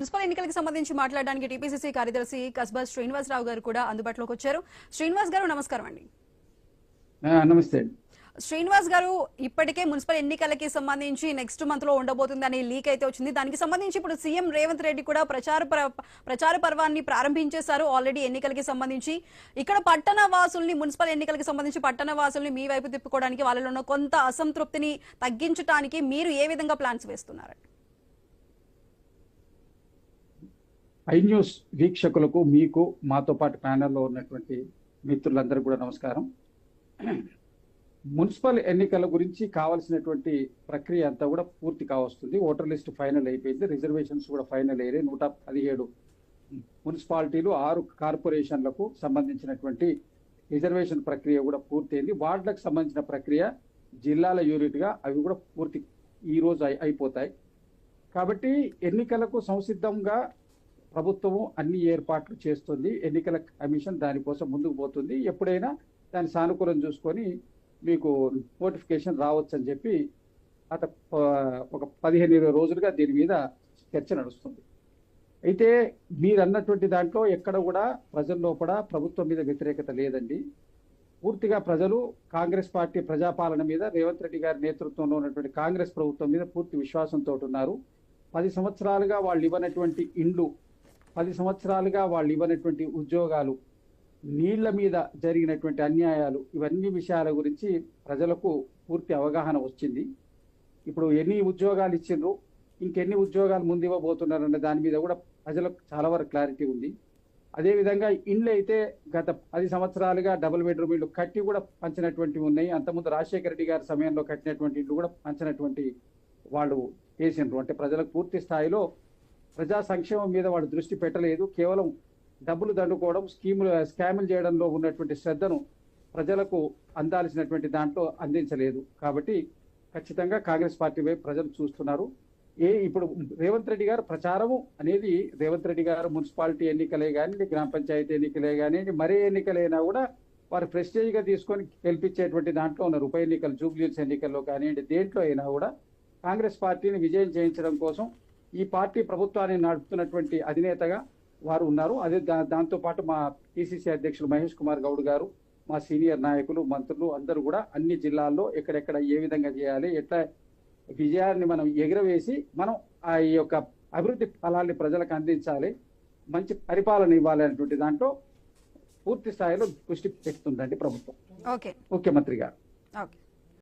Municipal ఎన్నికలకు సంబంధించి మాట్లాడడానికి టీపీసీసీ కార్యదర్శి కస్బా శ్రీనివాసరావు గారు కూడా అందుబాటులోకి వచ్చారు. శ్రీనివాస్ గారు నమస్కారం అండి. నమస్తే. శ్రీనివాస్ గారు ఇప్పటికే మున్సిపల్ ఎన్నికలకి సంబంధించి నెక్స్ట్ మంత్లో ఉండబోతుంది అనే లీక్ అయితే వచ్చింది. దానికి సంబంధించి ఇప్పుడు సీఎం రేవంత్ రెడ్డి కూడా ప్రచార పర- ప్రచార పర్వాన్ని ప్రారంభించేశారు ఆల్రెడీ ఎన్నికలకి సంబంధించి. ఇక్కడ పట్టణ వాసుల్ని మున్సిపల్ ఎన్నికలకి సంబంధించి పట్టణ వాసుల్ని మీ వైపు తిప్పుకోవడానికి వాళ్ళలో ఉన్న కొంత అసంతృప్తిని తగ్గించడానికి మీరు ఏ విధంగా ప్లాన్స్ వేస్తున్నారండి? ఐ న్యూస్ వీక్షకులకు మీకు మాతో పాటు ప్యానెల్లో ఉన్నటువంటి మిత్రులందరూ కూడా నమస్కారం. మున్సిపల్ ఎన్నికల గురించి కావాల్సినటువంటి ప్రక్రియ అంతా కూడా పూర్తి కావస్తుంది. ఓటర్ లిస్ట్ ఫైనల్ అయిపోయింది. రిజర్వేషన్స్ కూడా ఫైనల్ అయ్యాయి నూట పదిహేడు మున్సిపాలిటీలు ఆరు కార్పొరేషన్లకు సంబంధించినటువంటి రిజర్వేషన్ ప్రక్రియ కూడా పూర్తయింది. వార్డులకు సంబంధించిన ప్రక్రియ జిల్లాల యూనిట్గా అవి కూడా పూర్తి ఈరోజు అయిపోతాయి. కాబట్టి ఎన్నికలకు సంసిద్ధంగా ప్రభుత్వము అన్ని ఏర్పాట్లు చేస్తుంది. ఎన్నికల కమిషన్ దానికోసం ముందుకు పోతుంది. ఎప్పుడైనా దాని సానుకూలం చూసుకొని మీకు నోటిఫికేషన్ రావచ్చు అని చెప్పి అత ఒక పదిహేను ఇరవై రోజులుగా దీని మీద చర్చ నడుస్తుంది. అయితే మీరు అన్నటువంటి దాంట్లో ఎక్కడ కూడా ప్రజల లోపల ప్రభుత్వం మీద వ్యతిరేకత లేదండి. పూర్తిగా ప్రజలు కాంగ్రెస్ పార్టీ ప్రజాపాలన మీద రేవంత్ రెడ్డి గారి నేతృత్వంలో ఉన్నటువంటి కాంగ్రెస్ ప్రభుత్వం మీద పూర్తి విశ్వాసంతో ఉన్నారు. పది సంవత్సరాలుగా వాళ్ళు ఇవ్వనటువంటి ఇండ్లు పది సంవత్సరాలుగా వాళ్ళు ఇవ్వనటువంటి ఉద్యోగాలు నీళ్ళ మీద జరిగినటువంటి అన్యాయాలు ఇవన్నీ విషయాల గురించి ప్రజలకు పూర్తి అవగాహన వచ్చింది. ఇప్పుడు ఎన్ని ఉద్యోగాలు ఇచ్చిండ్రు ఇంకెన్ని ఉద్యోగాలు ముందు ఇవ్వబోతున్నారన్న దాని మీద కూడా ప్రజలకు చాలా వరకు క్లారిటీ ఉంది. అదేవిధంగా ఇండ్లు అయితే గత పది సంవత్సరాలుగా డబుల్ బెడ్రూమ్ ఇళ్ళు కట్టి కూడా పంచినటువంటివి ఉన్నాయి. అంతకుముందు రాజశేఖర రెడ్డి గారి సమయంలో కట్టినటువంటి ఇల్లు కూడా పంచినటువంటి వాళ్ళు చేసిండ్రు. అంటే ప్రజలకు పూర్తి స్థాయిలో ప్రజా సంక్షేమం మీద వాడు దృష్టి పెట్టలేదు. కేవలం డబ్బులు దండుకోవడం స్కీములు స్కాములు చేయడంలో ఉన్నటువంటి శ్రద్ధను ప్రజలకు అందాల్సినటువంటి దాంట్లో అందించలేదు. కాబట్టి ఖచ్చితంగా కాంగ్రెస్ పార్టీ వైపు ప్రజలు చూస్తున్నారు. ఏ ఇప్పుడు రేవంత్ రెడ్డి గారు ప్రచారము అనేది రేవంత్ రెడ్డి గారు మున్సిపాలిటీ ఎన్నికలే కానీ గ్రామ పంచాయతీ ఎన్నికలే కానీ మరే ఎన్నికలైనా కూడా వారు ప్రెస్టేజ్గా తీసుకొని గెలిపించేటువంటి దాంట్లో ఉన్నారు ఉప ఎన్నికలు జూబ్లీస్ ఎన్నికల్లో కానివ్వండి దేంట్లో అయినా కూడా కాంగ్రెస్ పార్టీని విజయం చేయించడం కోసం ఈ పార్టీ ప్రభుత్వాన్ని నడుపుతున్నటువంటి అధినేతగా వారు ఉన్నారు. అదే దా దాంతో పాటు మా పిసిసి అధ్యక్షులు మహేష్ కుమార్ గౌడ్ గారు మా సీనియర్ నాయకులు మంత్రులు అందరూ కూడా అన్ని జిల్లాల్లో ఎక్కడెక్కడ ఏ విధంగా చేయాలి ఎట్లా విజయాన్ని మనం ఎగురవేసి మనం ఆ ఈ యొక్క అభివృద్ధి ఫలాల్ని ప్రజలకు అందించాలి మంచి పరిపాలన ఇవ్వాలి అనేటువంటి దాంట్లో పూర్తి స్థాయిలో దృష్టి పెడుతుందండి ప్రభుత్వం. ఓకే. ముఖ్యమంత్రి గారు. ఓకే.